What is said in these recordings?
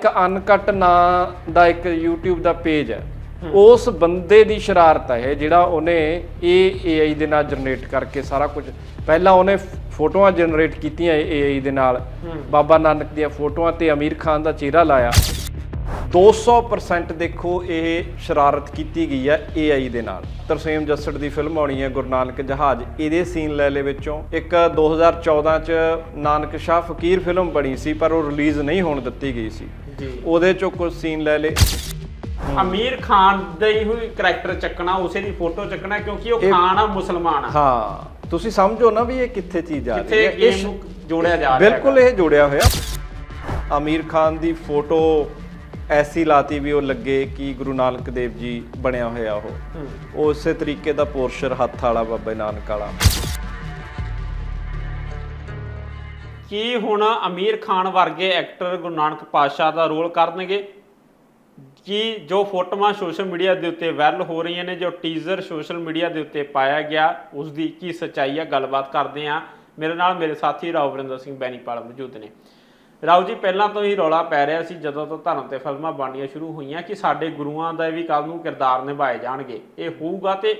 ਇੱਕ ਅਨਕਟ ਨਾਂ ਦਾ ਇੱਕ YouTube ਦਾ ਪੇਜ ਹੈ। ਉਸ ਬੰਦੇ ਦੀ ਸ਼ਰਾਰਤ ਹੈ ਇਹ ਜਿਹੜਾ ਉਹਨੇ ਇਹ AI ਦੇ ਨਾਲ ਜਨਰੇਟ ਕਰਕੇ ਸਾਰਾ ਕੁਝ ਪਹਿਲਾਂ ਉਹਨੇ ਫੋਟੋਆਂ ਜਨਰੇਟ ਕੀਤੀਆਂ AI ਦੇ ਨਾਲ। ਬਾਬਾ ਨਾਨਕ ਦੀਆਂ ਫੋਟੋਆਂ ਤੇ ਅਮੀਰ ਖਾਨ ਦਾ ਚਿਹਰਾ ਲਾਇਆ। 200% ਦੇਖੋ ਇਹ ਸ਼ਰਾਰਤ ਕੀਤੀ ਗਈ ਹੈ AI ਦੇ ਨਾਲ। ਤਰਸੇਮ ਜੱਸੜ ਦੀ ਫਿਲਮ ਆਉਣੀ ਹੈ ਗੁਰੂ ਨਾਨਕ ਜਹਾਜ਼। ਇਹਦੇ ਸੀਨ ਲੈ ਲੈ ਵਿੱਚੋਂ। ਇੱਕ 2014 ਚ ਨਾਨਕ ਸ਼ਾਹ ਫਕੀਰ ਫਿਲਮ ਬਣੀ ਸੀ ਪਰ ਉਹ ਰਿਲੀਜ਼ ਨਹੀਂ ਹੋਣ ਦਿੱਤੀ ਗਈ ਸੀ। ਉਹਦੇ ਚੋਂ ਕੁਝ ਸੀਨ ਲੈ ਲੇ ਅਮੀਰ ਖਾਨ ਦਾ ਹੀ ਹੋਈ ਕਰੈਕਟਰ ਚੱਕਣਾ ਉਸੇ ਦੀ ਫੋਟੋ ਚੱਕਣਾ ਕਿਉਂਕਿ ਉਹ ਇਹ- ਖਾਨ ਆ ਮੁਸਲਮਾਨ ਆ। ਹਾਂ ਤੁਸੀਂ ਸਮਝੋ ਨਾ ਵੀ ਇਹ ਕਿੱਥੇ ਚੀਜ਼ ਆ ਰਹੀ ਹੈ। ਨੂੰ ਜੋੜਿਆ ਜਾ ਰਿਹਾ ਬਿਲਕੁਲ ਇਹ ਜੁੜਿਆ ਹੋਇਆ। ਅਮੀਰ ਖਾਨ ਦੀ ਫੋਟੋ ਐਸੀ ਲਾਤੀ ਵੀ ਉਹ ਲੱਗੇ ਕਿ ਗੁਰੂ ਨਾਨਕ ਦੇਵ ਜੀ ਬਣਿਆ ਹੋਇਆ। ਉਹ ਉਸੇ ਤਰੀਕੇ ਦਾ ਪੋਰਸ਼ਰ ਹੱਥ ਵਾਲਾ ਬਾਬਾ ਨਾਨਕ ਵਾਲਾ। ਕੀ ਹੁਣ ਅਮੀਰ ਖਾਨ ਵਰਗੇ ਐਕਟਰ ਗੁਰੂ ਨਾਨਕ ਪਾਤਸ਼ਾਹ ਦਾ ਰੋਲ ਕਰਨਗੇ? ਕੀ ਜੋ ਫੋਟੋਆਂ ਸੋਸ਼ਲ ਮੀਡੀਆ ਦੇ ਉੱਤੇ ਵਾਇਰਲ ਹੋ ਰਹੀਆਂ ਨੇ, ਜੋ ਟੀਜ਼ਰ ਸੋਸ਼ਲ ਮੀਡੀਆ ਦੇ ਉੱਤੇ ਪਾਇਆ ਗਿਆ ਉਸ ਦੀ ਕੀ ਸੱਚਾਈ ਆ? ਗੱਲਬਾਤ ਕਰਦੇ ਆ ਮੇਰੇ ਨਾਲ ਮੇਰੇ ਸਾਥੀ ਰਾਓ ਵਰਿੰਦਰ ਸਿੰਘ ਬੈਣੀਪਾਲ ਮੌਜੂਦ ਨੇ। ਰਾਓ ਜੀ ਪਹਿਲਾਂ ਤੋਂ ਹੀ ਰੌਲਾ ਪੈ ਰਿਹਾ ਸੀ ਜਦੋਂ ਤੋਂ ਧਰਮ ਤੇ ਫਿਲਮਾਂ ਬਣਨੀਆਂ ਸ਼ੁਰੂ ਹੋਈਆਂ ਕਿ ਸਾਡੇ ਗੁਰੂਆਂ ਦਾ ਵੀ ਕੱਲ ਨੂੰ ਕਿਰਦਾਰ ਨਿਭਾਏ ਜਾਣਗੇ। ਇਹ ਹੋਊਗਾ ਤੇ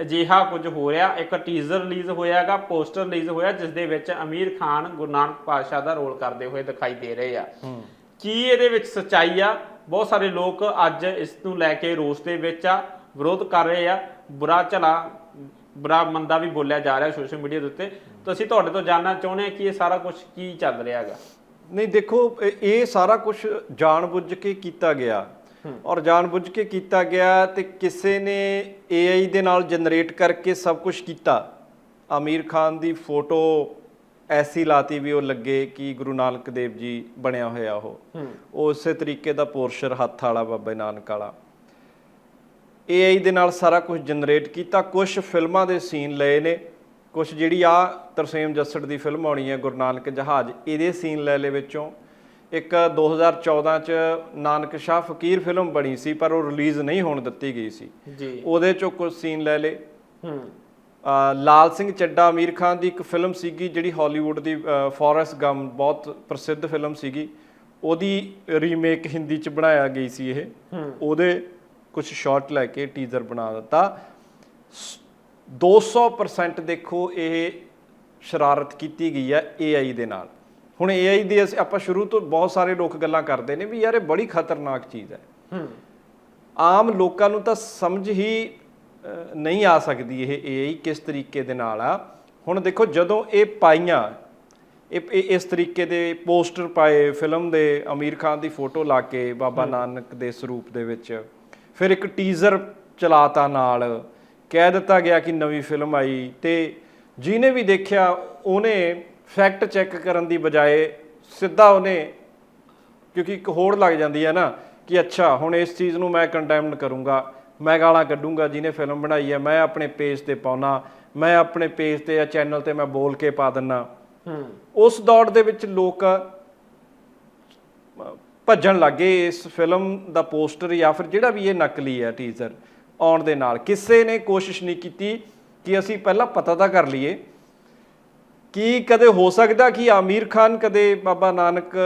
ਅਜਿਹਾ ਕੁਝ ਹੋ ਰਿਹਾ। ਇੱਕ ਟੀਜ਼ਰ ਰਿਲੀਜ਼ ਹੋਇਆਗਾ ਪੋਸਟਰ ਰਿਲੀਜ਼ ਹੋਇਆ ਜਿਸ ਦੇ ਵਿੱਚ ਅਮੀਰ ਖਾਨ ਗੁਰੂ ਨਾਨਕ ਪਾਤਸ਼ਾਹ ਦਾ ਰੋਲ ਕਰਦੇ ਹੋਏ ਦਿਖਾਈ ਦੇ ਰਹੇ ਆ। ਕੀ ਇਹਦੇ ਵਿੱਚ ਸੱਚਾਈ ਆ? ਬਹੁਤ ਸਾਰੇ ਲੋਕ ਅੱਜ ਇਸ ਨੂੰ ਲੈ ਕੇ ਰੋਸ ਦੇ ਵਿੱਚ ਆ ਵਿਰੋਧ ਕਰ ਰਹੇ ਆ। ਬੁਰਾ ਚਲਾ ਬੁਰਾ ਮੰਦਾ ਵੀ ਬੋਲਿਆ ਜਾ ਰਿਹਾ ਸੋਸ਼ਲ ਮੀਡੀਆ ਦੇ ਉੱਤੇ। ਤਾਂ ਅਸੀਂ ਤੁਹਾਡੇ ਤੋਂ ਜਾਣਨਾ ਚਾਹੁੰਦੇ ਹਾਂ ਕਿ ਇਹ ਸਾਰਾ ਕੁਝ ਕੀ ਚੱਲ ਰਿਹਾ ਹੈਗਾ? ਨਹੀਂ ਦੇਖੋ ਇਹ- ਸਾਰਾ ਕੁਝ ਜਾਣਬੁੱਝ ਕੇ ਕੀਤਾ ਗਿਆ। ਔਰ ਜਾਣਬੁੱਝ ਕੇ ਕੀਤਾ ਗਿਆ ਤੇ ਕਿਸੇ ਨੇ AI ਦੇ ਨਾਲ ਜਨਰੇਟ ਕਰਕੇ ਸਭ ਕੁਝ ਕੀਤਾ। ਆਮੀਰ ਖਾਨ ਦੀ ਫੋਟੋ ਐਸੀ ਲਾਤੀ ਵੀ ਉਹ ਲੱਗੇ ਕਿ ਗੁਰੂ ਨਾਨਕ ਦੇਵ ਜੀ ਬਣਿਆ ਹੋਇਆ ਉਹ। ਉਹ ਉਸੇ ਤਰੀਕੇ ਦਾ ਪੋਰਸ਼ਰ ਹੱਥ ਵਾਲਾ ਬਾਬਾ ਨਾਨਕ ਵਾਲਾ। AI ਦੇ ਨਾਲ ਸਾਰਾ ਕੁਝ ਜਨਰੇਟ ਕੀਤਾ। ਕੁਝ ਫਿਲਮਾਂ ਦੇ ਸੀਨ ਲਏ ਨੇ। ਕੁਝ ਜਿਹੜੀ ਆ ਤਰਸੇਮ ਜੱਸੜ ਦੀ ਫਿਲਮ ਆਉਣੀ ਹੈ ਗੁਰੂ ਨਾਨਕ ਜਹਾਜ਼ ਇਹਦੇ ਸੀਨ ਲੈ ਲੈ ਵਿੱਚੋਂ। ਇੱਕ 2014 ਚ ਨਾਨਕ ਸ਼ਾਹ ਫਕੀਰ ਫਿਲਮ ਬਣੀ ਸੀ ਪਰ ਉਹ ਰਿਲੀਜ਼ ਨਹੀਂ ਹੋਣ ਦਿੱਤੀ ਗਈ ਸੀ। ਜੀ। ਉਹਦੇ ਚੋਂ ਕੁਝ ਸੀਨ ਲੈ ਲੇ। ਹੂੰ। ਲਾਲ ਸਿੰਘ ਚੱਡਾ ਅਮੀਰ ਖਾਨ ਦੀ ਇੱਕ ਫਿਲਮ ਸੀਗੀ ਜਿਹੜੀ ਹਾਲੀਵੁੱਡ ਦੀ ਫੋਰੈਸਟ ਗਮ ਬਹੁਤ ਪ੍ਰਸਿੱਧ ਫਿਲਮ ਸੀਗੀ। ਉਹਦੀ ਰੀਮੇਕ ਹਿੰਦੀ ਚ ਬਣਾਇਆ ਗਈ ਸੀ ਇਹ। ਉਹਦੇ ਕੁਝ ਸ਼ਾਟ ਲੈ ਕੇ ਟੀਜ਼ਰ ਬਣਾ ਦਿੱਤਾ। 200% ਦੇਖੋ ਇਹ ਸ਼ਰਾਰਤ ਕੀਤੀ ਗਈ ਹੈ AI ਦੇ ਨਾਲ। ਹੁਣ AI ਦੀ ਅਸੀਂ- ਆਪਾਂ ਸ਼ੁਰੂ ਤੋਂ ਬਹੁਤ ਸਾਰੇ ਲੋਕ ਗੱਲਾਂ ਕਰਦੇ ਨੇ ਵੀ ਯਾਰ ਇਹ ਬੜੀ ਖਤਰਨਾਕ ਚੀਜ਼ ਹੈ। ਹੂੰ। ਆਮ ਲੋਕਾਂ ਨੂੰ ਤਾਂ ਸਮਝ ਹੀ ਨਹੀਂ ਆ ਸਕਦੀ ਇਹ AI ਕਿਸ ਤਰੀਕੇ ਦੇ ਨਾਲ ਆ। ਹੁਣ ਦੇਖੋ ਜਦੋਂ ਇਹ ਪਾਈਆਂ ਇਹ ਇਹ ਇਸ ਤਰੀਕੇ ਦੇ ਪੋਸਟਰ ਪਾਏ ਫਿਲਮ ਦੇ ਅਮੀਰ ਖਾਨ ਦੀ ਫੋਟੋ ਲਾ ਕੇ ਬਾਬਾ ਨਾਨਕ ਦੇ ਸਰੂਪ ਦੇ ਵਿੱਚ ਫਿਰ ਇੱਕ ਟੀਜ਼ਰ ਚਲਾਤਾ ਨਾਲ ਕਹਿ ਦਿੱਤਾ ਗਿਆ ਕਿ ਨਵੀਂ ਫਿਲਮ ਆਈ ਤੇ ਜਿਹਨੇ ਵੀ ਦੇਖਿਆ ਉਹਨੇ ਫੈਕਟ ਚੈੱਕ ਕਰਨ ਦੀ ਬਜਾਏ ਸਿੱਧਾ ਉਹਨੇ ਕਿਉਂਕਿ ਇੱਕ ਹੋੜ ਲੱਗ ਜਾਂਦੀ ਹੈ ਨਾ ਕਿ ਅੱਛਾ ਹੁਣ ਇਸ ਚੀਜ਼ ਨੂੰ ਮੈਂ ਕੰਡੈਮਨ ਕਰੂੰਗਾ ਮੈਂ ਗਾਲਾਂ ਕੱਢੂੰਗਾ ਜਿਹਨੇ ਫਿਲਮ ਬਣਾਈ ਹੈ ਮੈਂ ਆਪਣੇ ਪੇਜ ਤੇ ਪਾਉਣਾ ਮੈਂ ਆਪਣੇ ਪੇਜ ਤੇ ਜਾਂ ਚੈਨਲ ਤੇ ਮੈਂ ਬੋਲ ਕੇ ਪਾ ਦਿੰਨਾ। ਉਸ ਦੌੜ ਦੇ ਵਿੱਚ ਲੋਕ ਭੱਜਣ ਲੱਗੇ ਇਸ ਫਿਲਮ ਦਾ ਪੋਸਟਰ ਜਾਂ ਫਿਰ ਜਿਹੜਾ ਵੀ ਇਹ ਨਕਲੀ ਹੈ ਟੀਜ਼ਰ ਆਉਣ ਦੇ ਨਾਲ। ਕਿਸੇ ਨੇ ਕੋਸ਼ਿਸ਼ ਨਹੀਂ ਕੀਤੀ ਕਿ ਅਸੀਂ ਪਹਿਲਾਂ ਪਤਾ ਤਾਂ ਕਰ ਲਈਏ ਕੀ ਕਦੇ ਹੋ ਸਕਦਾ ਕਿ ਆਮੀਰ ਖਾਨ ਕਦੇ ਬਾਬਾ ਨਾਨਕ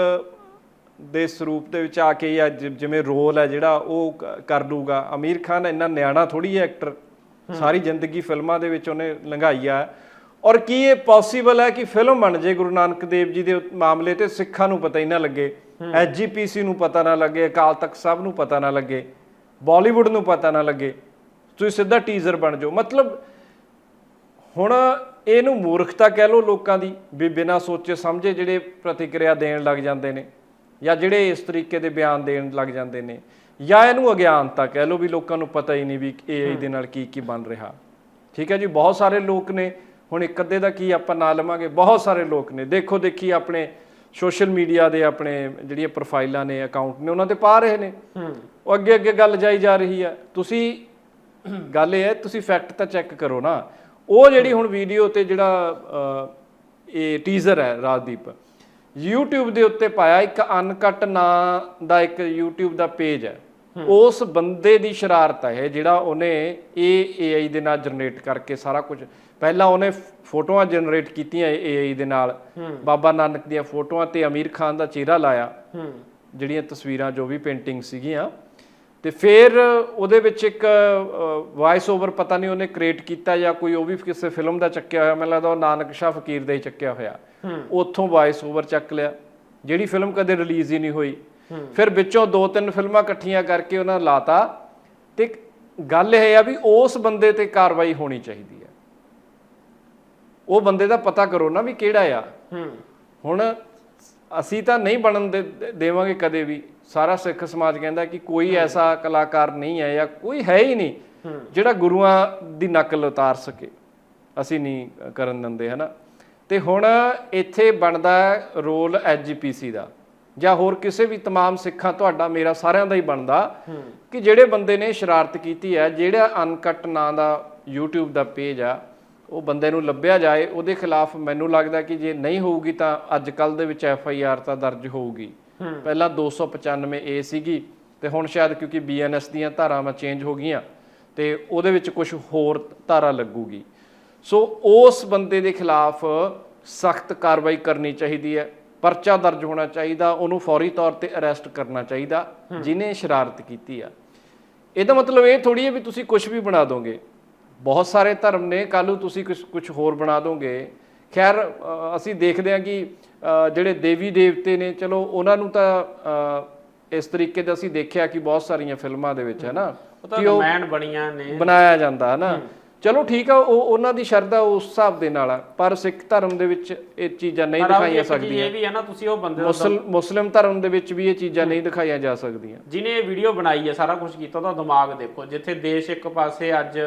ਦੇ ਸਰੂਪ ਦੇ ਵਿੱਚ ਆ ਕੇ ਜਾਂ ਜਿਵੇਂ ਰੋਲ ਹੈ ਜਿਹੜਾ ਉਹ ਕਰ ਲੂਗਾ ਆਮੀਰ ਖਾਨ ਇੰਨਾ ਨਿਆਣਾ ਥੋੜੀ ਹੈ ਐਕਟਰ ਸਾਰੀ ਜ਼ਿੰਦਗੀ ਫਿਲਮਾਂ ਦੇ ਵਿੱਚ ਉਹਨੇ ਲੰਘਾਈ ਆ। ਔਰ ਕੀ ਇਹ ਪੋਸੀਬਲ ਹੈ ਕਿ ਫਿਲਮ ਬਣ ਜੇ ਗੁਰੂ ਨਾਨਕ ਦੇਵ ਜੀ ਦੇ ਮਾਮਲੇ ਤੇ ਸਿੱਖਾਂ ਨੂੰ ਪਤਾ ਹੀ ਨਾ ਲੱਗੇ। ਐਸਜੀਪੀਸੀ ਨੂੰ ਪਤਾ ਨਾ ਲੱਗੇ ਅਕਾਲ ਤਖਤ ਸਾਹਿਬ ਨੂੰ ਪਤਾ ਨਾ ਲੱਗੇ। ਬਾਲੀਵੁੱਡ ਨੂੰ ਪਤਾ ਨਾ ਲੱਗੇ। ਤੁਸੀਂ ਸਿੱਧਾ ਟੀਜ਼ਰ ਬਣ ਜਾਓ। ਮਤਲਬ ਹੁਣ ਇਹਨੂੰ ਮੂਰਖਤਾ ਕਹਿ ਲਓ ਲੋਕਾਂ ਦੀ ਵੀ ਬਿਨਾਂ ਸੋਚੇ ਸਮਝੇ ਜਿਹੜੇ ਪ੍ਰਤੀਕਿਰਿਆ ਦੇਣ ਲੱਗ ਜਾਂਦੇ ਨੇ ਜਾਂ ਜਿਹੜੇ ਇਸ ਤਰੀਕੇ ਦੇ ਬਿਆਨ ਦੇਣ ਲੱਗ ਜਾਂਦੇ ਨੇ ਜਾਂ ਇਹਨੂੰ ਅਗਿਆਨਤਾ ਕਹਿ ਲਓ ਵੀ ਲੋਕਾਂ ਨੂੰ ਪਤਾ ਹੀ ਨਹੀਂ ਵੀ AI ਦੇ ਨਾਲ ਕੀ ਕੀ ਬਣ ਰਿਹਾ। ਠੀਕ ਹੈ ਜੀ ਬਹੁਤ ਸਾਰੇ ਲੋਕ ਨੇ। ਹੁਣ ਇੱਕ ਅੱਧੇ ਦਾ ਕੀ ਆਪਾਂ ਨਾਂ ਲਵਾਂਗੇ? ਬਹੁਤ ਸਾਰੇ ਲੋਕ ਨੇ। ਦੇਖੋ ਦੇਖੀ ਆਪਣੇ ਸੋਸ਼ਲ ਮੀਡੀਆ ਦੇ ਆਪਣੇ ਜਿਹੜੀਆਂ ਪ੍ਰੋਫਾਈਲਾਂ ਨੇ ਅਕਾਊਂਟ ਨੇ ਉਹਨਾਂ ਤੇ ਪਾ ਰਹੇ ਨੇ। ਹੂੰ। ਉਹ ਅੱਗੇ ਅੱਗੇ ਗੱਲ ਜਾਈ ਜਾ ਰਹੀ ਹੈ ਤੁਸੀਂ ਗੱਲ ਇਹ ਹੈ ਤੁਸੀਂ ਫੈਕਟ ਤਾਂ ਚੈੱਕ ਕਰੋ ਨਾ। ਉਹ ਜਿਹੜੀ ਹੁਣ ਵੀਡੀਓ ਤੇ ਜਿਹੜਾ ਇਹ ਟੀਜ਼ਰ ਹੈ ਰਾਜਦੀਪ YouTube ਦੇ ਉੱਤੇ ਪਾਇਆ ਇੱਕ ਅਨਕਟ ਨਾਂ ਦਾ ਇੱਕ YouTube ਦਾ ਪੇਜ ਹੈ। ਉਸ ਬੰਦੇ ਦੀ ਸ਼ਰਾਰਤ ਹੈ ਜਿਹੜਾ ਉਹਨੇ ਇਹ AI ਦੇ ਨਾਲ ਜਨਰੇਟ ਕਰਕੇ ਸਾਰਾ ਕੁਝ ਪਹਿਲਾਂ ਉਹਨੇ ਫੋਟੋਆਂ ਜਨਰੇਟ ਕੀਤੀਆਂ AI ਦੇ ਨਾਲ। ਬਾਬਾ ਨਾਨਕ ਦੀਆਂ ਫੋਟੋਆਂ ਤੇ ਅਮੀਰ ਖਾਨ ਦਾ ਚਿਹਰਾ ਲਾਇਆ। ਜਿਹੜੀਆਂ ਤਸਵੀਰਾਂ ਜੋ ਵੀ ਪੇਂਟਿੰਗ ਸੀਗੀਆਂ। ਤੇ ਫਿਰ ਉਹਦੇ ਵਿੱਚ ਇੱਕ ਵਾਇਸ ਓਵਰ ਪਤਾ ਨਹੀਂ ਉਹਨੇ ਕ੍ਰੀਏਟ ਕੀਤਾ ਜਾਂ ਕੋਈ ਉਹ ਵੀ ਕਿਸੇ ਫਿਲਮ ਦਾ ਚੱਕਿਆ ਹੋਇਆ। ਮੈਨੂੰ ਲੱਗਦਾ ਉਹ ਨਾਨਕ ਸ਼ਾਹ ਫਕੀਰ ਦਾ ਹੀ ਚੱਕਿਆ ਹੋਇਆ। ਉੱਥੋਂ ਵਾਇਸ ਓਵਰ ਚੱਕ ਲਿਆ। ਜਿਹੜੀ ਫਿਲਮ ਕਦੇ ਰਿਲੀਜ਼ ਹੀ ਨਹੀਂ ਹੋਈ। ਫਿਰ ਵਿੱਚੋਂ ਦੋ ਤਿੰਨ ਫਿਲਮਾਂ ਇਕੱਠੀਆਂ ਕਰਕੇ ਉਹਨਾਂ ਲਾਤਾ। ਤੇ ਗੱਲ ਇਹ ਆ ਵੀ ਉਸ ਬੰਦੇ ਤੇ ਕਾਰਵਾਈ ਹੋਣੀ ਚਾਹੀਦੀ ਉਹ ਬੰਦੇ ਦਾ ਪਤਾ ਕਰੋ ਨਾ ਵੀ ਕਿਹੜਾ ਆ ਹੂੰ ਹੁਣ ਅਸੀਂ ਤਾਂ ਨਹੀਂ ਬਣਨ ਦੇ- ਦੇ- ਦੇਵਾਂਗੇ ਕਦੇ ਵੀ ਸਾਰਾ ਸਿੱਖ ਸਮਾਜ ਕਹਿੰਦਾ ਕਿ ਕੋਈ ਐਸਾ ਕਲਾਕਾਰ ਨਹੀਂ ਹੈ ਜਾਂ ਕੋਈ ਹੈ ਹੀ ਨਹੀਂ ਜਿਹੜਾ ਗੁਰੂਆਂ ਦੀ ਨਕਲ ਉਤਾਰ ਸਕੇ ਅਸੀਂ ਨਹੀਂ ਅ, ਕਰਨ ਦਿੰਦੇ ਹਨਾ ਤੇ ਹੁਣ ਇੱਥੇ ਬਣਦਾ ਰੋਲ ਐਜੀਪੀਸੀ ਦਾ ਜਾਂ ਹੋਰ ਕਿਸੇ ਵੀ तमाम ਸਿੱਖਾਂ ਤੁਹਾਡਾ ਮੇਰਾ ਸਾਰਿਆਂ ਦਾ ਹੀ ਬਣਦਾ ਕਿ ਜਿਹੜੇ ਬੰਦੇ ਨੇ ਸ਼ਰਾਰਤ ਕੀਤੀ ਹੈ ਜਿਹੜਾ ਅਨਕਟ ਨਾਂ ਦਾ YouTube ਦਾ ਪੇਜ ਆ ਉਹ ਬੰਦੇ ਨੂੰ ਲੱਭਿਆ ਜਾਏ ਉਹਦੇ ਖਿਲਾਫ ਮੈਨੂੰ ਲੱਗਦਾ ਕਿ ਜੇ ਨਹੀਂ ਹੋਊਗੀ ਤਾਂ ਅੱਜ ਕੱਲ ਦੇ ਵਿੱਚ ਐਫ ਆਈ ਆਰ ਤਾਂ ਦਰਜ ਹੋਊਗੀ। ਪਹਿਲਾਂ 295 ਏ ਸੀਗੀ ਤੇ ਹੁਣ ਸ਼ਾਇਦ ਕਿਉਂਕਿ ਬੀਐਨਐਸ ਦੀਆਂ ਧਾਰਾਵਾਂ ਚੇਂਜ ਹੋ ਗਈਆਂ ਤੇ ਉਹਦੇ ਵਿੱਚ ਕੁਝ ਹੋਰ ਧਾਰਾ ਲੱਗੂਗੀ। ਸੋ ਉਸ ਬੰਦੇ ਦੇ ਖਿਲਾਫ ਸਖਤ ਕਾਰਵਾਈ ਕਰਨੀ ਚਾਹੀਦੀ ਹੈ ਪਰਚਾ ਦਰਜ ਹੋਣਾ ਚਾਹੀਦਾ ਉਹਨੂੰ ਫੌਰੀ ਤੌਰ ਤੇ ਅਰੈਸਟ ਕਰਨਾ ਚਾਹੀਦਾ ਜਿਨੇ ਸ਼ਰਾਰਤ ਕੀਤੀ ਆ। ਇਹਦਾ ਮਤਲਬ ਇਹ ਥੋੜੀ ਹੈ ਵੀ ਤੁਸੀਂ ਕੁਝ ਵੀ ਬਣਾ ਦੋਗੇ। ਬਹੁਤ ਸਾਰੇ ਧਰਮ ਨੇ ਕੱਲ੍ਹ ਨੂੰ ਤੁਸੀਂ ਕੁਝ ਕੁਝ ਹੋਰ ਬਣਾ ਦੋਗੇ। ਖੈਰ ਅਸੀਂ ਦੇਖਦੇ ਹਾਂ ਕਿ ਜਿਹੜੇ ਦੇਵੀ ਦੇਵਤੇ ਨੇ ਚਲੋ ਉਹਨਾਂ ਨੂੰ ਤਾਂ ਇਸ ਤਰੀਕੇ ਦਾ ਅਸੀਂ ਦੇਖਿਆ ਕਿ ਬਹੁਤ ਸਾਰੀਆਂ ਫਿਲਮਾਂ ਦੇ ਵਿੱਚ ਹੈ ਨਾ ਉਹ ਤਾਂ ਡਿਮਾਂਡ ਬਣੀਆਂ ਨੇ। ਬਣਾਇਆ ਜਾਂਦਾ ਹੈ। ਨਾ ਚਲੋ ਠੀਕ ਆ ਉਹ ਉਹਨਾਂ ਦੀ ਸ਼ਰਧਾ ਉਸ ਹਿਸਾਬ ਦੇ ਨਾਲ ਆ ਪਰ ਸਿੱਖ ਧਰਮ ਦੇ ਵਿੱਚ ਇਹ ਚੀਜ਼ਾਂ ਨਹੀਂ ਦਿਖਾਈਆਂ ਸਕਦੀਆਂ ਇਹ ਵੀ ਹੈ ਨਾ ਤੁਸੀਂ ਉਹ ਬੰਦੇ ਦਾ ਮੁਸਲ ਮੁਸਲਿਮ ਧਰਮ ਦੇ ਵਿੱਚ ਵੀ ਇਹ ਚੀਜ਼ਾਂ ਨਹੀਂ ਦਿਖਾਈਆਂ ਜਾ ਸਕਦੀਆਂ। ਜਿਹਨੇ ਇਹ ਵੀਡੀਓ ਬਣਾਈ ਹੈ ਸਾਰਾ ਕੁਝ ਕੀਤਾ ਉਹਦਾ ਦਿਮਾਗ ਦੇਖੋ ਜਿੱਥੇ ਦੇਸ਼ ਇੱਕ ਪਾਸੇ ਅੱਜ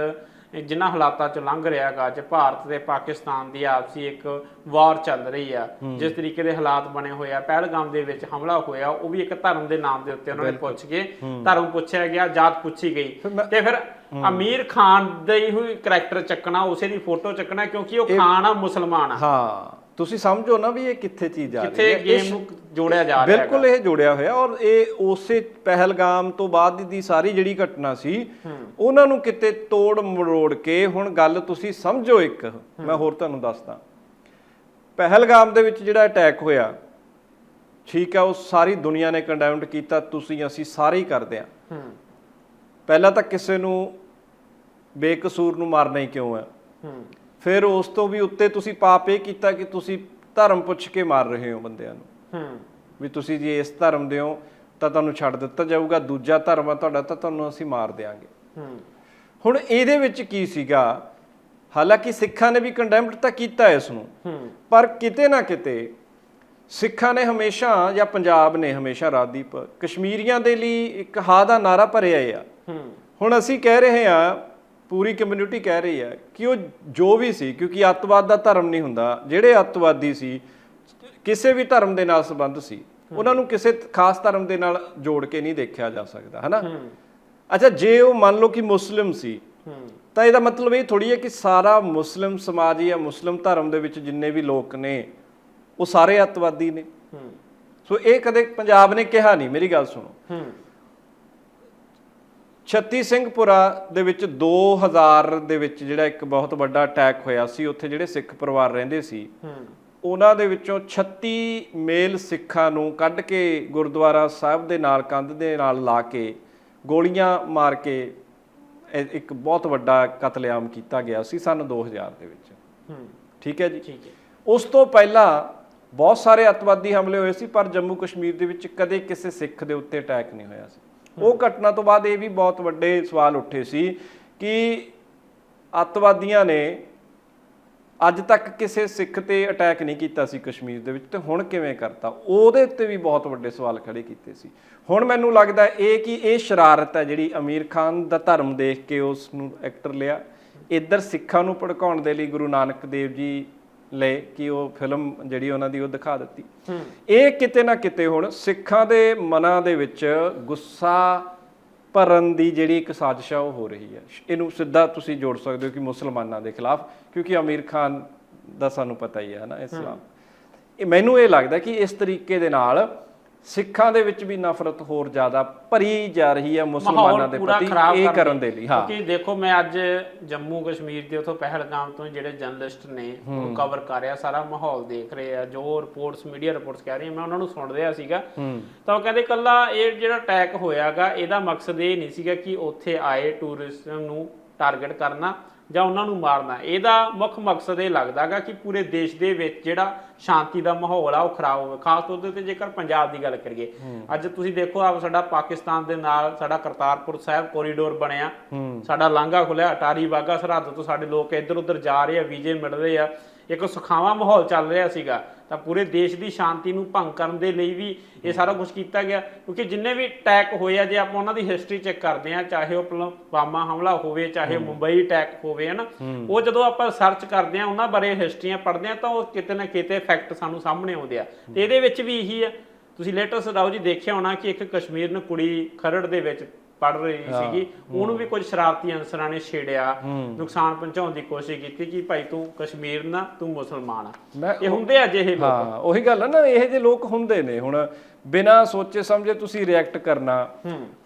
ਜਿਨ੍ਹਾਂ ਹਾਲਾਤਾਂ ਚ ਲੰਘ ਰਿਹਾ ਹੈਗਾ ਅੱਜ ਭਾਰਤ ਤੇ ਪਾਕਿਸਤਾਨ ਦੀ ਆਪਸੀ ਇੱਕ ਵਾਰ ਚੱਲ ਰਹੀ ਆ। ਜਿਸ ਤਰੀਕੇ ਦੇ ਹਾਲਾਤ ਬਣੇ ਹੋਏ ਆ ਪਹਿਲਗਾਮ ਦੇ ਵਿੱਚ ਹਮਲਾ ਹੋਇਆ ਉਹ ਵੀ ਇੱਕ ਧਰਮ ਦੇ ਨਾਮ ਦੇ ਉੱਤੇ ਉਹਨਾਂ ਨੇ ਪੁੱਛ ਕੇ ਧਰਮ ਪੁੱਛਿਆ ਗਿਆ ਜਾਤ ਪੁੱਛੀ ਗਈ। ਤੇ ਫਿਰ ਅਮੀਰ ਖਾਨ ਦਾ ਹੀ ਹੋਈ ਕਰੈਕਟਰ ਚੱਕਣਾ ਉਸੇ ਦੀ ਫੋਟੋ ਚੱਕਣਾ ਕਿਉਂਕਿ ਉਹ ਖਾਨ ਆ ਮੁਸਲਮਾਨ ਆ। ਹਾਂ ਤੁਸੀਂ ਸਮਝੋ ਨਾ ਵੀ ਇਹ ਕਿੱਥੇ ਚੀਜ਼ ਆ ਰਹੀ ਕਿੱਥੇ ਹੈ ਗੇਮ ਨੂੰ ਜੋੜਿਆ ਜਾ ਰਿਹਾ ਬਿਲਕੁਲ ਇਹ ਜੁੜਿਆ ਹੋਇਆ ਔਰ ਇਹ ਉਸੇ ਪਹਿਲਗਾਮ ਤੋਂ ਬਾਅਦ ਦੀ ਸਾਰੀ ਜਿਹੜੀ ਘਟਨਾ ਸੀ ਉਹਨਾਂ ਨੂੰ ਕਿਤੇ ਤੋੜ ਮਰੋੜ ਕੇ ਹੁਣ ਗੱਲ ਤੁਸੀਂ ਸਮਝੋ ਇੱਕ ਮੈਂ ਹੋਰ ਤੁਹਾਨੂੰ ਦੱਸਦਾ। ਪਹਿਲਗਾਮ ਦੇ ਵਿੱਚ ਜਿਹੜਾ ਅਟੈਕ ਹੋਇਆ ਠੀਕ ਆ ਉਹ ਸਾਰੀ ਦੁਨੀਆ ਨੇ ਕੰਡੈਮਡ ਕੀਤਾ ਤੁਸੀਂ ਅਸੀਂ ਸਾਰੇ ਹੀ ਕਰਦੇ ਆ। ਹੂੰ। ਪਹਿਲਾਂ ਤਾਂ ਕਿਸੇ ਨੂੰ ਬੇਕਸੂਰ ਨੂੰ ਮਾਰਨਾ ਹੀ ਕਿਉਂ ਹੈ ਹੂੰ। ਫਿਰ ਉਸ ਤੋਂ ਵੀ ਉੱਤੇ ਤੁਸੀਂ ਪਾਪ ਇਹ ਕੀਤਾ ਕਿ ਤੁਸੀਂ ਧਰਮ ਪੁੱਛ ਕੇ ਮਾਰ ਰਹੇ ਹੋ ਬੰਦਿਆਂ ਨੂੰ। ਹੂੰ। ਵੀ ਤੁਸੀਂ ਜੇ ਇਸ ਧਰਮ ਦੇ ਹੋ ਤਾਂ ਤੁਹਾਨੂੰ ਛੱਡ ਦਿੱਤਾ ਜਾਊਗਾ ਦੂਜਾ ਧਰਮ ਆ ਤੁਹਾਡਾ ਤਾਂ ਤੁਹਾਨੂੰ ਅਸੀਂ ਮਾਰ ਦੇਾਂਗੇ ਹੂੰ ਹੁਣ ਇਹਦੇ ਵਿੱਚ ਕੀ ਸੀਗਾ? ਹਾਲਾਂਕਿ ਸਿੱਖਾਂ ਨੇ ਵੀ ਕੰਡੈਮਡ ਤਾਂ ਕੀਤਾ ਇਸ ਨੂੰ ਪਰ ਕਿਤੇ ਨਾ ਕਿਤੇ ਸਿੱਖਾਂ ਨੇ ਹਮੇਸ਼ਾ ਜਾਂ ਪੰਜਾਬ ਨੇ ਹਮੇਸ਼ਾ ਰਾਜਦੀਪ ਕਸ਼ਮੀਰੀਆਂ ਦੇ ਲਈ ਇੱਕ ਹਾ ਦਾ ਨਾਰਾ ਭਰਿਆ ਆ। ਹੂੰ। ਹੁਣ ਅਸੀਂ ਕਹਿ ਰਹੇ ਹਾਂ ਪੂਰੀ ਕਮਿਊਨਿਟੀ ਕਹਿ ਰਹੀ ਹੈ ਕਿ ਉਹ ਜੋ ਵੀ ਸੀ ਕਿਉਂਕਿ ਅੱਤਵਾਦ ਦਾ ਧਰਮ ਨਹੀਂ ਹੁੰਦਾ ਜਿਹੜੇ ਅੱਤਵਾਦੀ ਸੀ ਕਿਸੇ ਵੀ ਧਰਮ ਦੇ ਨਾਲ ਸੰਬੰਧ ਸੀ ਉਹਨਾਂ ਨੂੰ ਕਿਸੇ ਖਾਸ ਧਰਮ ਦੇ ਨਾਲ ਜੋੜ ਕੇ ਨਹੀਂ ਦੇਖਿਆ ਜਾ ਸਕਦਾ ਹਨਾ? ਅੱਛਾ ਜੇ ਉਹ ਮੰਨ ਲਓ ਕਿ ਮੁਸਲਿਮ ਸੀ ਤਾਂ ਇਹਦਾ ਮਤਲਬ ਇਹ ਥੋੜੀ ਹੈ ਕਿ ਸਾਰਾ ਮੁਸਲਿਮ ਸਮਾਜ ਜਾਂ ਮੁਸਲਿਮ ਧਰਮ ਦੇ ਵਿੱਚ ਜਿੰਨੇ ਵੀ ਲੋਕ ਨੇ ਉਹ ਸਾਰੇ ਅੱਤਵਾਦੀ ਨੇ। ਸੋ ਇਹ ਕਦੇ ਪੰਜਾਬ ਨੇ ਕਿਹਾ ਨਹੀਂ ਮੇਰੀ ਗੱਲ ਸੁਣੋ। ਛੱਤੀ ਸਿੰਘਪੁਰਾ ਦੇ ਵਿੱਚ 2000 ਦੇ ਵਿੱਚ ਜਿਹੜਾ ਇੱਕ ਬਹੁਤ ਵੱਡਾ ਅਟੈਕ ਹੋਇਆ ਸੀ ਉੱਥੇ ਜਿਹੜੇ ਸਿੱਖ ਪਰਿਵਾਰ ਰਹਿੰਦੇ ਸੀ ਉਹਨਾਂ ਦੇ ਵਿੱਚੋਂ 36 ਮੇਲ ਸਿੱਖਾਂ ਨੂੰ ਕੱਢ ਕੇ ਗੁਰਦੁਆਰਾ ਸਾਹਿਬ ਦੇ ਨਾਲ ਕੰਧ ਦੇ ਨਾਲ ਲਾ ਕੇ ਗੋਲੀਆਂ ਮਾਰ ਕੇ ਇੱਕ ਬਹੁਤ ਵੱਡਾ ਕਤਲੇਆਮ ਕੀਤਾ ਗਿਆ ਸੀ ਸਨ 2000 ਦੇ ਵਿੱਚ। ਹੂੰ। ਠੀਕ ਹੈ ਜੀ? ਠੀਕ ਹੈ। ਉਸ ਤੋਂ ਪਹਿਲਾਂ ਬਹੁਤ ਸਾਰੇ ਅੱਤਵਾਦੀ ਹਮਲੇ ਹੋਏ ਸੀ ਪਰ ਜੰਮੂ ਕਸ਼ਮੀਰ ਦੇ ਵਿੱਚ ਕਦੇ ਕਿਸੇ ਸਿੱਖ ਦੇ ਉੱਤੇ ਅਟੈਕ ਨਹੀਂ ਹੋਇਆ ਸੀ। ਉਹ ਘਟਨਾ ਤੋਂ ਬਾਅਦ ਇਹ ਵੀ ਬਹੁਤ ਵੱਡੇ ਸਵਾਲ ਉੱਠੇ ਸੀ ਕਿ ਅੱਤਵਾਦੀਆਂ ਨੇ ਅੱਜ ਤੱਕ ਕਿਸੇ ਸਿੱਖ ਤੇ ਅਟੈਕ ਨਹੀਂ ਕੀਤਾ ਸੀ ਕਸ਼ਮੀਰ ਦੇ ਵਿੱਚ ਤੇ ਹੁਣ ਕਿਵੇਂ ਕਰਤਾ? ਉਹਦੇ ਉੱਤੇ ਵੀ ਬਹੁਤ ਵੱਡੇ ਸਵਾਲ ਖੜੇ ਕੀਤੇ ਸੀ। ਹੁਣ ਮੈਨੂੰ ਲੱਗਦਾ ਇਹ ਕਿ ਇਹ ਸ਼ਰਾਰਤ ਹੈ ਜਿਹੜੀ ਅਮੀਰ ਖਾਨ ਦਾ ਧਰਮ ਦੇਖ ਕੇ ਉਸ ਨੂੰ ਐਕਟਰ ਲਿਆ। ਇੱਧਰ ਸਿੱਖਾਂ ਨੂੰ ਭੜਕਾਉਣ ਦੇ ਲਈ ਗੁਰੂ ਨਾਨਕ ਦੇਵ ਜੀ ਲਏ ਕਿ ਉਹ ਫਿਲਮ ਜਿਹੜੀ ਉਹਨਾਂ ਦੀ ਉਹ ਦਿਖਾ ਦਿੱਤੀ। ਇਹ ਕਿਤੇ ਨਾ ਕਿਤੇ ਹੁਣ ਸਿੱਖਾਂ ਦੇ ਮਨਾਂ ਦੇ ਵਿੱਚ ਗੁੱਸਾ ਭਰਨ ਦੀ ਜਿਹੜੀ ਇੱਕ ਸਾਜ਼ਿਸ਼ ਆ ਉਹ ਹੋ ਰਹੀ ਹੈ। ਇਹਨੂੰ ਸਿੱਧਾ ਤੁਸੀਂ ਜੋੜ ਸਕਦੇ ਹੋ ਕਿ ਮੁਸਲਮਾਨਾਂ ਦੇ ਖਿਲਾਫ, ਕਿਉਂਕਿ ਅਮੀਰ ਖਾਨ ਦਾ ਸਾਨੂੰ ਪਤਾ ਹੀ ਹੈ ਨਾ ਇਸਲਾਮ। ਮੈਨੂੰ ਇਹ ਲੱਗਦਾ ਕਿ ਇਸ ਤਰੀਕੇ ਦੇ ਨਾਲ ਸਿੱਖਾਂ ਦੇ ਵਿੱਚ ਵੀ ਨਫ਼ਰਤ ਹੋਰ ਜ਼ਿਆਦਾ ਭਰੀ ਜਾ ਰਹੀ ਹੈ ਮੁਸਲਮਾਨਾਂ ਦੇ ਪੂਰਾ ਪ੍ਰਤੀ ਇਹ ਕਰਨ ਦੇ ਲਈ ਹਾਂ। ਕਿਉਂਕਿ ਦੇਖੋ ਮੈਂ ਅੱਜ ਜੰਮੂ ਕਸ਼ਮੀਰ ਦੇ ਉਥੋਂ ਪਹਿਲਗਾਮ ਤੋਂ ਜਿਹੜੇ ਜਰਨਲਿਸਟ ਨੇ ਉਹ ਕਵਰ ਕਰ ਰਿਹਾ ਸਾਰਾ ਮਾਹੌਲ ਦੇਖ ਰਹੇ ਆ ਜੋ ਰਿਪੋਰਟਸ ਮੀਡੀਆ ਰਿਪੋਰਟਸ ਕਹਿ ਰਹੀਆਂ ਮੈਂ ਉਹਨਾਂ ਨੂੰ ਸੁਣ ਰਿਹਾ ਸੀਗਾ। ਤਾਂ ਉਹ ਕਹਿੰਦੇ ਕੱਲਾ ਇਹ ਜਿਹੜਾ ਅਟੈਕ ਹੋਇਆਗਾ ਇਹਦਾ ਮਕਸਦ ਇਹ ਨਹੀਂ ਸੀਗਾ ਕਿ ਉੱਥੇ ਆਏ ਟੂਰਿਸਟਾਂ ਨੂੰ ਟਾਰਗੇਟ ਕਰਨਾ ਜਾਂ ਉਹਨਾਂ ਨੂੰ ਮਾਰਨਾ। ਇਹਦਾ ਮੁੱਖ ਮਕਸਦ ਇਹ ਲੱਗਦਾਗਾ ਕਿ ਪੂਰੇ ਦੇਸ਼ ਦੇ ਵਿੱਚ ਜਿਹੜਾ ਸ਼ਾਂਤੀ ਦਾ ਮਾਹੌਲ ਆ ਉਹ ਖਰਾਬ ਹੋਵੇ। ਖਾਸ ਤੌਰ ਤੇ ਜੇਕਰ ਪੰਜਾਬ ਦੀ ਗੱਲ ਕਰੀਏ। ਅੱਜ ਤੁਸੀਂ ਦੇਖੋ ਆ ਸਾਡਾ ਪਾਕਿਸਤਾਨ ਦੇ ਨਾਲ ਸਾਡਾ ਕਰਤਾਰਪੁਰ ਸਾਹਿਬ ਕੋਰੀਡੋਰ ਬਣਿਆ। ਸਾਡਾ ਲਾਂਘਾ ਖੁੱਲਿਆ। ਅਟਾਰੀ ਵਾਗਾ ਸਰਹੱਦ ਤੋਂ ਸਾਡੇ ਲੋਕ ਇੱਧਰ ਉੱਧਰ ਜਾ ਰਹੇ ਆ ਵੀਜ਼ੇ ਮਿਲ ਰਹੇ ਆ। ਇੱਕ ਸੁਖਾਵਾਂ ਮਾਹੌਲ ਚੱਲ ਰਿਹਾ ਸੀਗਾ। ਤਾਂ ਪੂਰੇ ਦੇਸ਼ ਦੀ ਸ਼ਾਂਤੀ ਨੂੰ ਭੰਗ ਕਰਨ ਦੇ ਲਈ ਵੀ ਇਹ ਸਾਰਾ ਕੁਝ ਕੀਤਾ ਗਿਆ। ਕਿਉਂਕਿ ਜਿੰਨੇ ਵੀ ਅਟੈਕ ਹੋਏ ਆ ਜੇ ਆਪਾਂ ਉਹਨਾਂ ਦੀ ਹਿਸਟਰੀ ਚੈੱਕ ਕਰਦੇ ਆ ਚਾਹੇ ਉਹ ਪੁਲਵਾਮਾ ਹਮਲਾ ਹੋਵੇ ਚਾਹੇ ਮੁੰਬਈ ਅਟੈਕ ਹੋਵੇ ਹਨਾ? ਉਹ ਜਦੋਂ ਆਪਾਂ ਸਰਚ ਕਰਦੇ ਆ ਉਹਨਾਂ ਬਾਰੇ ਹਿਸਟਰੀਆਂ ਪੜ੍ਹਦੇ ਆ ਤਾਂ ਉਹ ਕਿਤੇ ਨਾ ਕਿਤੇ ਫੈਕਟ ਸਾਨੂੰ ਸਾਹਮਣੇ ਆਉਂਦੇ ਆ। ਤੇ ਇਹਦੇ ਵਿੱਚ ਵੀ ਇਹੀ ਆ। ਤੁਸੀਂ ਲੇਟੈਸਟ ਰਾਓ ਜੀ ਦੇਖਿਆ ਹੋਣਾ ਕਿ ਇੱਕ ਕਸ਼ਮੀਰ ਨੂੰ ਕੁੜੀ ਖਰੜ ਦੇ ਵਿੱਚ ਪੜ ਰਹੀ ਸੀਗੀ ਉਹਨੂੰ ਵੀ ਕੁਝ ਸ਼ਰਾਰਤੀ ਅਨਸਰਾਂ ਨੇ ਛੇੜਿਆ ਨੁਕਸਾਨ ਪਹੁੰਚਾਉਣ ਦੀ ਕੋਸ਼ਿਸ਼ ਕੀਤੀ ਕਿ ਭਾਈ ਤੂੰ ਕਸ਼ਮੀਰ ਨਾ ਤੂੰ ਮੁਸਲਮਾਨ ਆ। ਇਹ ਹੁੰਦੇ ਆ ਜਿਹੇ ਲੋਕ। ਹਾਂ ਉਹੀ ਗੱਲ ਹੈ ਨਾ ਇਹੋ ਜਿਹੇ ਲੋਕ ਹੁੰਦੇ ਨੇ ਹੁਣ ਬਿਨਾਂ ਸੋਚੇ ਸਮਝੇ ਤੁਸੀਂ ਰਿਐਕਟ ਕਰਨਾ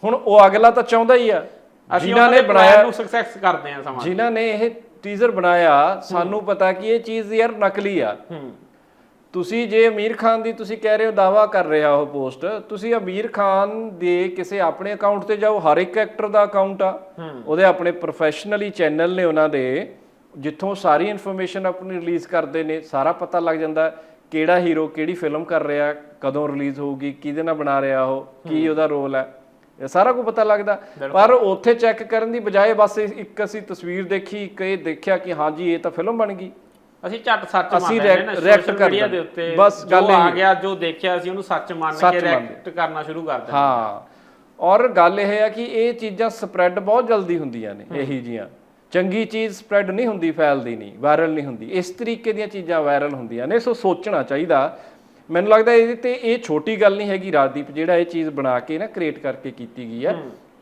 ਹੁਣ ਉਹ ਅਗਲਾ ਤਾਂ ਚਾਹੁੰਦਾ ਹੀ ਆ। ਜਿਨ੍ਹਾਂ ਨੇ ਬਣਾਇਆ ਨੂੰ ਸਕਸੈਸ ਕਰਦੇ ਆ ਸਮਾਂ। ਜਿਨ੍ਹਾਂ ਨੇ ਇਹ ਟੀਜ਼ਰ ਬਣਾਇਆ ਸਾਨੂੰ ਪਤਾ ਕਿ ਇਹ ਚੀਜ਼ ਯਾਰ ਨਕਲੀ ਆ। ਤੁਸੀਂ ਜੇ ਅਮੀਰ ਖਾਨ ਦੀ ਤੁਸੀਂ ਕਹਿ ਰਹੇ ਹੋ ਦਾਵਾ ਕਰ ਰਿਹਾ ਉਹ ਪੋਸਟ ਤੁਸੀਂ ਅਮੀਰ ਖਾਨ ਦੇ ਕਿਸੇ ਆਪਣੇ ਅਕਾਊਂਟ ਤੇ ਜਾਓ ਹਰ ਇੱਕ ਐਕਟਰ ਦਾ ਅਕਾਊਂਟ ਆ। ਉਹਦੇ ਆਪਣੇ ਪ੍ਰੋਫੈਸ਼ਨਲੀ ਚੈਨਲ ਨੇ ਉਹਨਾਂ ਦੇ। ਜਿੱਥੋਂ ਸਾਰੀ ਇਨਫੋਰਮੇਸ਼ਨ ਆਪਣੀ ਰਿਲੀਜ਼ ਕਰਦੇ ਨੇ ਸਾਰਾ ਪਤਾ ਲੱਗ ਜਾਂਦਾ ਕਿਹੜਾ ਹੀਰੋ ਕਿਹੜੀ ਫਿਲਮ ਕਰ ਰਿਹਾ ਕਦੋਂ ਰਿਲੀਜ਼ ਹੋਊਗੀ ਕਿਹਦੇ ਨਾਲ ਬਣਾ ਰਿਹਾ ਉਹ ਕੀ ਉਹਦਾ ਰੋਲ ਹੈ। ਇਹ ਸਾਰਾ ਕੁਝ ਪਤਾ ਲੱਗਦਾ। ਪਰ ਉੱਥੇ ਚੈੱਕ ਕਰਨ ਦੀ ਬਜਾਏ ਬਸ ਇੱਕ ਅਸੀਂ ਤਸਵੀਰ ਦੇਖੀ ਇੱਕ ਇਹ ਦੇਖਿਆ ਕਿ ਹਾਂਜੀ ਇਹ ਤਾਂ ਫਿਲਮ ਬਣ ਗਈ। ਅਸੀਂ ਝੱਟ ਸੱਚ ਅਸੀਂ ਮੰਨ ਲੈਂਦੇ ਨਾ react- react ਸੋਸ਼ਲ ਕਰ ਮੀਡੀਆ ਦਿੰਦੇ। ਦੇ ਉੱਤੇ ਬਸ ਗੱਲ ਆ। ਗਿਆ ਜੋ ਦੇਖਿਆ ਅਸੀਂ ਉਹਨੂੰ ਸੱਚ ਮੰਨ ਕੇ ਮੰਨਦੇ। ਰਿਐਕਟ ਕਰਨਾ ਸ਼ੁਰੂ ਕਰ ਦਿੰਦੇ ਹਾਂ। ਔਰ ਗੱਲ ਇਹ ਹੈ ਕਿ ਇਹ ਚੀਜ਼ਾਂ ਸਪਰੈਡ ਬਹੁਤ ਜਲਦੀ ਹੁੰਦੀਆਂ ਨੇ ਇਹੀ ਜੀਆਂ। ਚੰਗੀ ਚੀਜ਼ ਸਪਰੈਡ ਨਹੀਂ ਹੁੰਦੀ ਫੈਲਦੀ ਨਹੀਂ ਵਾਇਰਲ ਨਹੀਂ ਹੁੰਦੀ। ਇਸ ਤਰੀਕੇ ਦੀਆਂ ਚੀਜ਼ਾਂ ਵਾਇਰਲ ਹੁੰਦੀਆਂ ਨੇ ਸੋ ਸੋਚਣਾ ਚਾਹੀਦਾ। ਮੈਨੂੰ ਲੱਗਦਾ ਇਹਦੇ ਤੇ ਇਹ ਛੋਟੀ ਗੱਲ ਨਹੀਂ ਹੈਗੀ ਰਾਜਦੀਪ ਜਿਹੜਾ ਇਹ ਚੀਜ਼ ਬਣਾ ਕੇ ਨਾ ਕ੍ਰੀਏਟ ਕਰਕੇ ਕੀਤੀ ਗਈ ਆ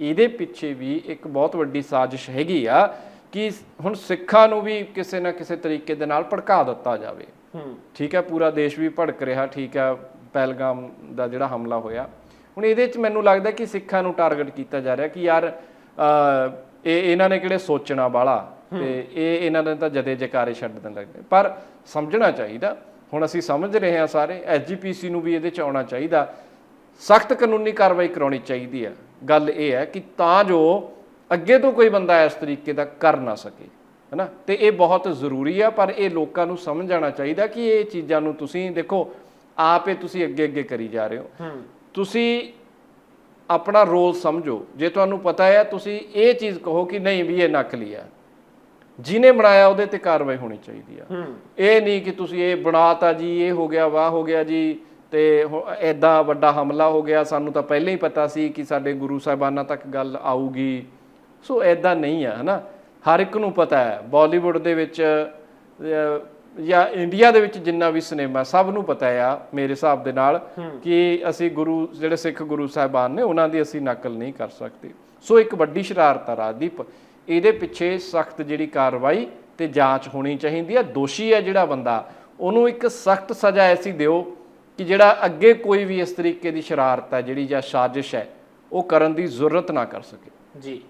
ਇਹਦੇ ਪਿੱਛੇ ਵੀ ਇੱਕ ਬਹੁਤ ਵੱਡੀ ਸਾਜ਼ਿਸ਼ ਹੈਗੀ ਆ ਕਿ ਹੁਣ ਸਿੱਖਾਂ ਨੂੰ ਵੀ ਕਿਸੇ ਨਾ ਕਿਸੇ ਤਰੀਕੇ ਦੇ ਨਾਲ ਭੜਕਾ ਦਿੱਤਾ ਜਾਵੇ। ਹੂੰ। ਠੀਕ ਹੈ ਪੂਰਾ ਦੇਸ਼ ਵੀ ਭੜਕ ਰਿਹਾ ਠੀਕ ਹੈ ਪਹਿਲਗਾਮ ਦਾ ਜਿਹੜਾ ਹਮਲਾ ਹੋਇਆ। ਹੁਣ ਇਹਦੇ ਵਿੱਚ ਮੈਨੂੰ ਲੱਗਦਾ ਕਿ ਸਿੱਖਾਂ ਨੂੰ ਟਾਰਗੇਟ ਕੀਤਾ ਜਾ ਰਿਹਾ ਕਿ ਯਾਰ ਇਹ ਇਹਨਾਂ ਨੇ ਕਿਹੜੇ ਸੋਚਣਾ ਵਾਲਾ ਤੇ ਇਹ ਇਹਨਾਂ ਨੇ ਤਾਂ ਜਦੇ ਜਕਾਰੇ ਛੱਡ ਦੇਣ ਲੱਗਦੇ ਪਰ ਸਮਝਣਾ ਚਾਹੀਦਾ। ਹੁਣ ਅਸੀਂ ਸਮਝ ਰਹੇ ਹਾਂ ਸਾਰੇ ਐਸਜੀਪੀਸੀ ਨੂੰ ਵੀ ਇਹਦੇ ਚ ਆਉਣਾ ਚਾਹੀਦਾ। ਸਖਤ ਕਾਨੂੰਨੀ ਕਾਰਵਾਈ ਕਰਾਉਣੀ ਚਾਹੀਦੀ ਹੈ। ਗੱਲ ਇਹ ਹੈ ਕਿ ਤਾਂ ਜੋ ਅੱਗੇ ਤੋਂ ਕੋਈ ਬੰਦਾ ਇਸ ਤਰੀਕੇ ਦਾ ਕਰ ਨਾ ਸਕੇ ਹੈਨਾ? ਤੇ ਇਹ ਬਹੁਤ ਜ਼ਰੂਰੀ ਆ ਪਰ ਇਹ ਲੋਕਾਂ ਨੂੰ ਸਮਝ ਆਉਣਾ ਚਾਹੀਦਾ ਕਿ ਇਹ ਚੀਜ਼ਾਂ ਨੂੰ ਤੁਸੀਂ ਦੇਖੋ ਆਪੇ ਤੁਸੀਂ ਅੱਗੇ ਅੱਗੇ ਕਰੀ ਜਾ ਰਹੇ ਹੋ। ਤੁਸੀਂ ਆਪਣਾ ਰੋਲ ਸਮਝੋ। ਜੇ ਤੁਹਾਨੂੰ ਪਤਾ ਹੈ ਤੁਸੀਂ ਇਹ ਚੀਜ਼ ਕਹੋ ਕਿ ਨਹੀਂ ਵੀ ਇਹ ਨਕਲੀ ਆ ਜਿਹਨੇ ਬਣਾਇਆ ਉਹਦੇ ਤੇ ਕਾਰਵਾਈ ਹੋਣੀ ਚਾਹੀਦੀ ਆ। ਇਹ ਨਹੀਂ ਕਿ ਤੁਸੀਂ ਇਹ ਬਣਾਤਾ ਜੀ ਇਹ ਹੋ ਗਿਆ ਵਾਹ ਹੋ ਗਿਆ ਜੀ ਤੇ ਐਦਾਂ ਵੱਡਾ ਹਮਲਾ ਹੋ ਗਿਆ। ਸਾਨੂੰ ਤਾਂ ਪਹਿਲਾਂ ਹੀ ਪਤਾ ਸੀ ਕਿ ਸਾਡੇ ਗੁਰੂ ਸਾਹਿਬਾਨਾਂ ਤੱਕ ਗੱਲ ਆਊਗੀ। ਸੋ ਐਦਾਂ ਨਹੀਂ ਆ ਹਨਾ? ਹਰ ਇੱਕ ਨੂੰ ਪਤਾ ਹੈ ਬਾਲੀਵੁੱਡ ਦੇ ਵਿੱਚ ਜਾਂ ਇੰਡੀਆ ਦੇ ਵਿੱਚ ਜਿੰਨਾ ਵੀ ਸਿਨੇਮਾ ਸਭ ਨੂੰ ਪਤਾ ਆ ਮੇਰੇ ਹਿਸਾਬ ਦੇ ਨਾਲ ਕਿ ਅਸੀਂ ਗੁਰੂ ਜਿਹੜੇ ਸਿੱਖ ਗੁਰੂ ਸਾਹਿਬਾਨ ਨੇ ਉਹਨਾਂ ਦੀ ਅਸੀਂ ਨਕਲ ਨਹੀਂ ਕਰ ਸਕਦੇ। ਸੋ ਇੱਕ ਵੱਡੀ ਸ਼ਰਾਰਤ ਆ ਰਾਜਦੀਪ ਇਹਦੇ ਪਿੱਛੇ ਸਖਤ ਜਿਹੜੀ ਕਾਰਵਾਈ ਤੇ ਜਾਂਚ ਹੋਣੀ ਚਾਹੀਦੀ ਹੈ ਦੋਸ਼ੀ ਹੈ ਜਿਹੜਾ ਬੰਦਾ ਉਹਨੂੰ ਇੱਕ ਸਖਤ ਸਜ਼ਾ ਐਸੀ ਦਿਓ ਕਿ ਜਿਹੜਾ ਅੱਗੇ ਕੋਈ ਵੀ ਇਸ ਤਰੀਕੇ ਦੀ ਸ਼ਰਾਰਤ ਹੈ ਜਿਹੜੀ ਜਾਂ ਸਾਜ਼ਿਸ਼ ਹੈ ਉਹ ਕਰਨ ਦੀ ਜ਼ਰੂਰਤ ਨਾ ਕਰ ਸਕੇ। ਜੀ।